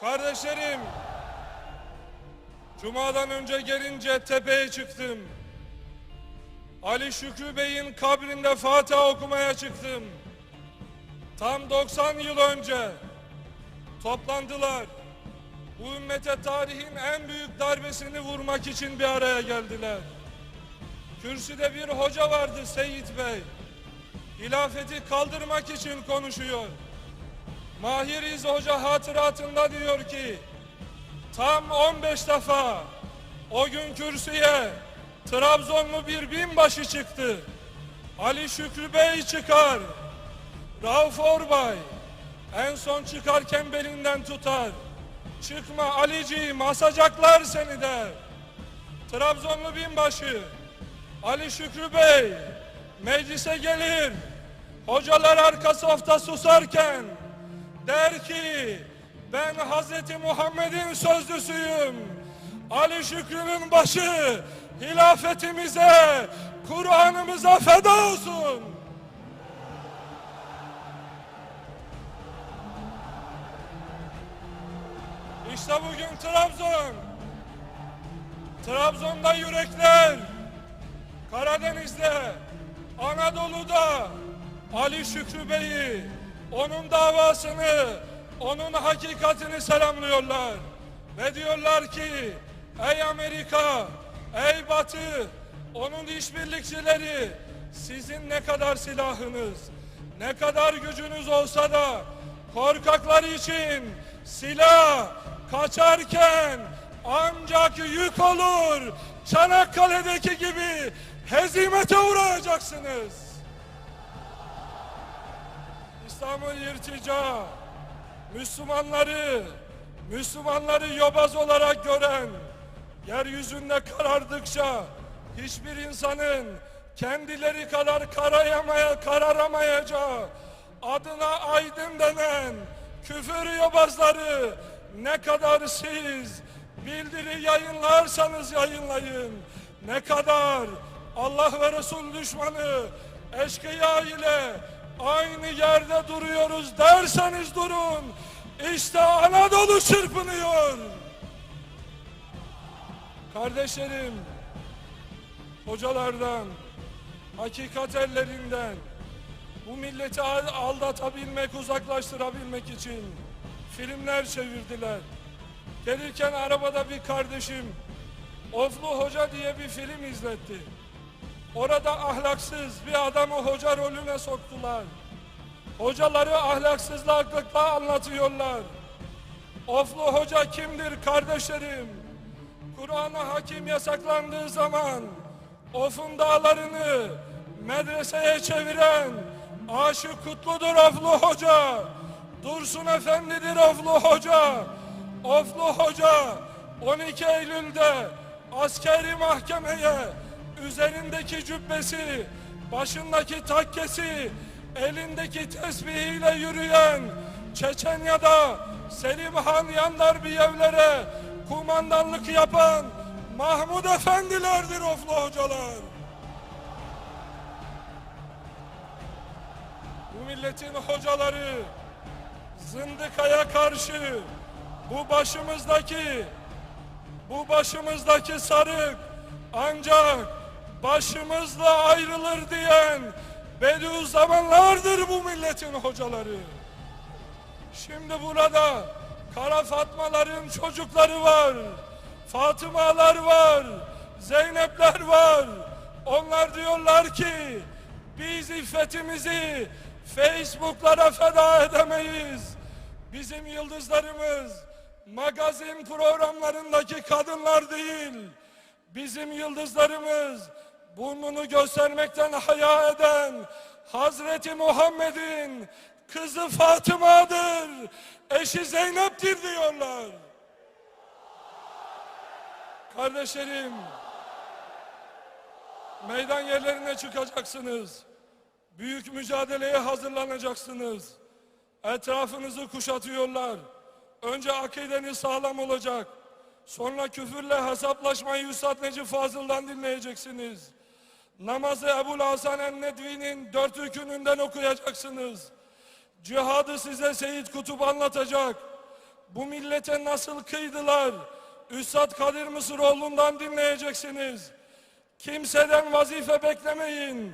Kardeşlerim, Cuma'dan önce gelince tepeye çıktım. Ali Şükrü Bey'in kabrinde Fatiha okumaya çıktım. Tam 90 yıl önce toplandılar. Bu ümmete tarihin en büyük darbesini vurmak için bir araya geldiler. Kürsüde bir hoca vardı Seyit Bey. Hilafeti kaldırmak için konuşuyor. Mahir İz Hoca hatıratında diyor ki tam 15 defa o gün kürsüye Trabzonlu bir binbaşı çıktı. Ali Şükrü Bey çıkar. Rauf Orbay en son çıkarken belinden tutar. Çıkma Aliciğim asacaklar seni der. Trabzonlu binbaşı Ali Şükrü Bey meclise gelir. Hocalar arka safta susarken der ki ben Hazreti Muhammed'in sözlüsüyüm. Ali Şükrü'nün başı hilafetimize, Kur'an'ımıza feda olsun. İşte bugün Trabzon. Trabzon'da yürekler, Karadeniz'de, Anadolu'da Ali Şükrü Bey'i, onun davasını, onun hakikatini selamlıyorlar. Ve diyorlar ki, ey Amerika, ey Batı, onun işbirlikçileri, sizin ne kadar silahınız, ne kadar gücünüz olsa da korkaklar için silah kaçarken ancak yük olur. Çanakkale'deki gibi hezimete uğrayacaksınız. İslam'ın irtica, Müslümanları, Müslümanları yobaz olarak gören, yeryüzünde karardıkça hiçbir insanın kendileri kadar karayamaya, kararamayacağı adına aydın denen küfür yobazları ne kadar siz bildiri yayınlarsanız yayınlayın ne kadar Allah ve Resul düşmanı eşkıya ile aynı yerde duruyoruz derseniz durun işte Anadolu çırpınıyor kardeşlerim hocalardan hakikat ellerinden bu milleti aldatabilmek, uzaklaştırabilmek için filmler çevirdiler. Gelirken arabada bir kardeşim Oflu Hoca diye bir film izletti. Orada ahlaksız bir adamı hoca rolüne soktular. Hocaları ahlaksızlıkla anlatıyorlar. Oflu Hoca kimdir kardeşlerim? Kur'an'a hakim yasaklandığı zaman Of'un dağlarını medreseye çeviren Aşık Kutludur Oflu Hoca. Dursun Efendidir Oflu Hoca. Oflu Hoca 12 Eylül'de askeri mahkemeye üzerindeki cübbesi, başındaki takkesi, elindeki tesbihiyle yürüyen Çeçenya'da Selim Han Yandarbiyev kumandanlık yapan Mahmud Efendilerdir Oflu hocalar. Bu milletin hocaları zındıkaya karşı bu başımızdaki bu başımızdaki sarık ancak başımızla ayrılır diyen Bediüzzamanlardır bu milletin hocaları. Şimdi burada Kara Fatmaların çocukları var. Fatımalar var. Zeynepler var. Onlar diyorlar ki biz iffetimizi Facebook'lara feda edemeyiz. Bizim yıldızlarımız magazin programlarındaki kadınlar değil. Bizim yıldızlarımız burnunu göstermekten haya eden Hazreti Muhammed'in kızı Fatıma'dır. Eşi Zeynep'tir diyorlar. Kardeşlerim, meydan yerlerine çıkacaksınız. Büyük mücadeleye hazırlanacaksınız. Etrafınızı kuşatıyorlar. Önce akideniz sağlam olacak. Sonra küfürle hesaplaşmayı Üstad Necip Fazıl'dan dinleyeceksiniz. Namazı Ebu Hasan el-Nedvi'nin dört rükününden okuyacaksınız. Cihadı size Seyit Kutup anlatacak. bu millete nasıl kıydılar? Üstad Kadir Mısıroğlu'ndan dinleyeceksiniz. Kimseden vazife beklemeyin.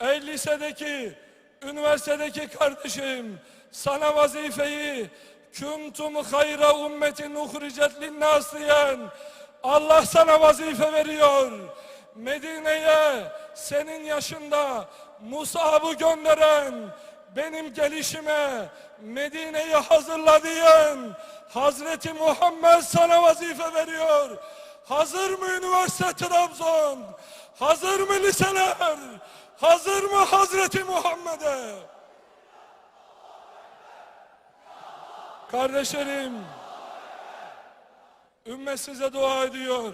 Ey lisedeki, üniversitedeki kardeşim, sana vazifeyi kuntum hayra ummetin uhricet linnas diyen Allah sana vazife veriyor. Medine'ye senin yaşında Musab'ı gönderen benim gelişime Medine'yi hazırla diyen Hazreti Muhammed sana vazife veriyor. Hazır mı üniversite Trabzon? Hazır mı liseler? Hazır mı Hazreti Muhammed'e? Kardeşlerim, ümmet size dua ediyor.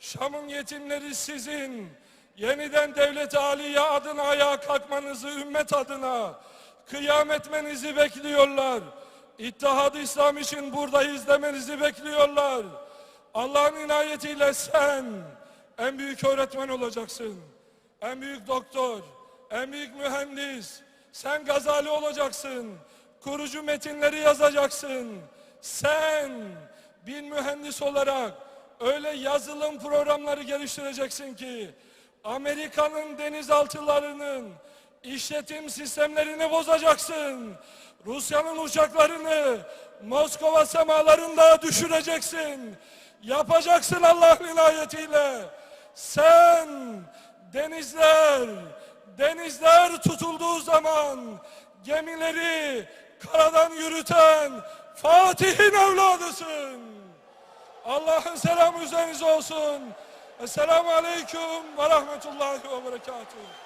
Şam'ın yetimleri sizin. Yeniden devlet aliye adına ayağa kalkmanızı ümmet adına kıyam etmenizi bekliyorlar. İttihad-ı İslam için buradayız demenizi bekliyorlar. Allah'ın inayetiyle sen en büyük öğretmen olacaksın. En büyük doktor, en büyük mühendis. Sen Gazali olacaksın. Kurucu metinleri yazacaksın. Sen bir mühendis olarak öyle yazılım programları geliştireceksin ki Amerika'nın denizaltılarının işletim sistemlerini bozacaksın. Rusya'nın uçaklarını Moskova semalarında düşüreceksin. Yapacaksın Allah'ın inayetiyle. Sen denizler, denizler tutulduğu zaman gemileri karadan yürüten Fatih'in evladısın. Allah'ın selamı üzerinize olsun. Esselamu Aleyküm ve Rahmetullahi ve Berekatuhu.